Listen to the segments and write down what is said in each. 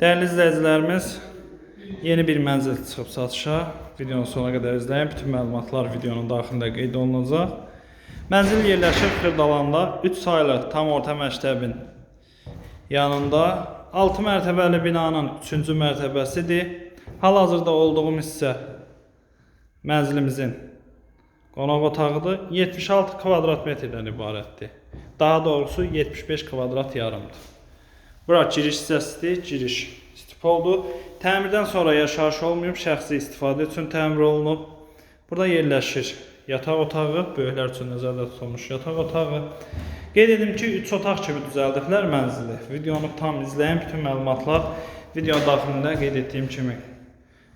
Değerli izleyicilerimiz, yeni bir mənzil çıxıb satışa. Videonun sonuna qədər izləyin. Bütün məlumatlar videonun daxilində qeyd olunacaq. Mənzil yerləşir Xırdalanda 3 saylı tam orta məktəbin yanında 6 mərtəbəli binanın 3-cü mərtəbəsidir. Hal-hazırda olduğum hissə mənzilimizin qonaq otağıdır. 76 kvadrat metrdən ibarətdir. Daha doğrusu 75 kvadrat yarımdır. Bura giriş hissəsidir, giriş stipoldur. Təmirdən sonra yaşayış olmayıb, şəxsi istifadə üçün təmir olunub. Burada yerləşir yataq otağı, böyüklər üçün nəzərdə tutulmuş yataq otağı. Qeyd edim ki, 3 otaq kimi düzəldiblər mənzili. Videonu tam izləyin, bütün məlumatlar video daxilində qeyd etdiyim kimi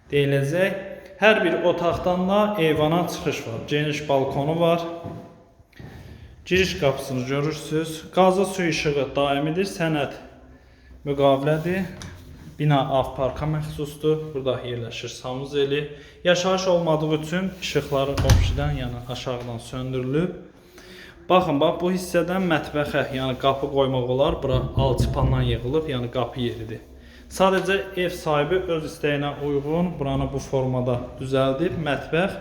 deyiləcək. Hər bir otaqdan da eyvana çıxış var. Geniş balkonu var. Giriş qapısını görürsüz. Qazı su işığı daimidir, sənəd müqavilədir. Bina avparka məxsusdur. Burada yerləşir sanuzeli. Yaşayış olmadığı üçün işıqları qopşudan, yəni aşağıdan söndürülüb. Baxın, bax bu hissədən mətbəxə, yəni qapı qoymaq olar. Bura alçıpandan yığılıb, yəni qapı yeridir. Sadəcə ev sahibi öz istəyinə uyğun buranı bu formada düzəldib. Mətbəx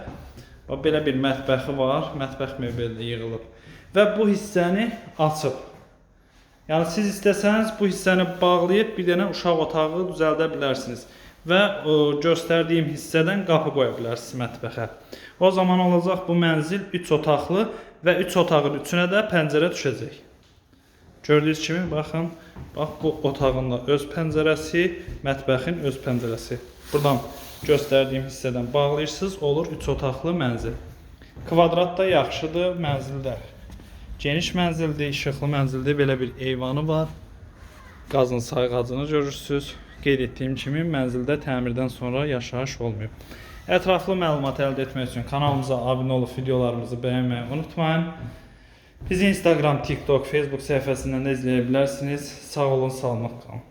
bax belə bir mətbəxi var. Mətbəx mebeli yığılıb və bu hissəni açıb. Yəni siz istəsəniz bu hissəni bağlayıb bir dənə uşaq otağı düzəldə bilərsiniz və o, göstərdiyim hissədən qapı qoya bilərsiniz mətbəxə. O zaman olacaq bu mənzil 3 otaqlı və 3 otağın üçünə də pəncərə düşəcək. Gördüyünüz kimi baxın, bax bu otağın da öz pəncərəsi, mətbəxin öz pəncərəsi. Buradan göstərdiyim hissədən bağlayırsınız, olur 3 otaqlı mənzil. Kvadrat da yaxşıdır mənzildə. Geniş mənzildir, işıqlı mənzildir. Belə bir eyvanı var. Qazın sayğacını görürsüz. Qeyd etdiyim kimi mənzildə təmirdən sonra yaşayış olmayıb. Ətraflı məlumat əldə etmək üçün kanalımıza abunə olub videolarımızı bəyənməyi unutmayın. Bizi Instagram, TikTok, Facebook səhifəsindən də izləyə bilərsiniz. Sağ olun, salamat qalın.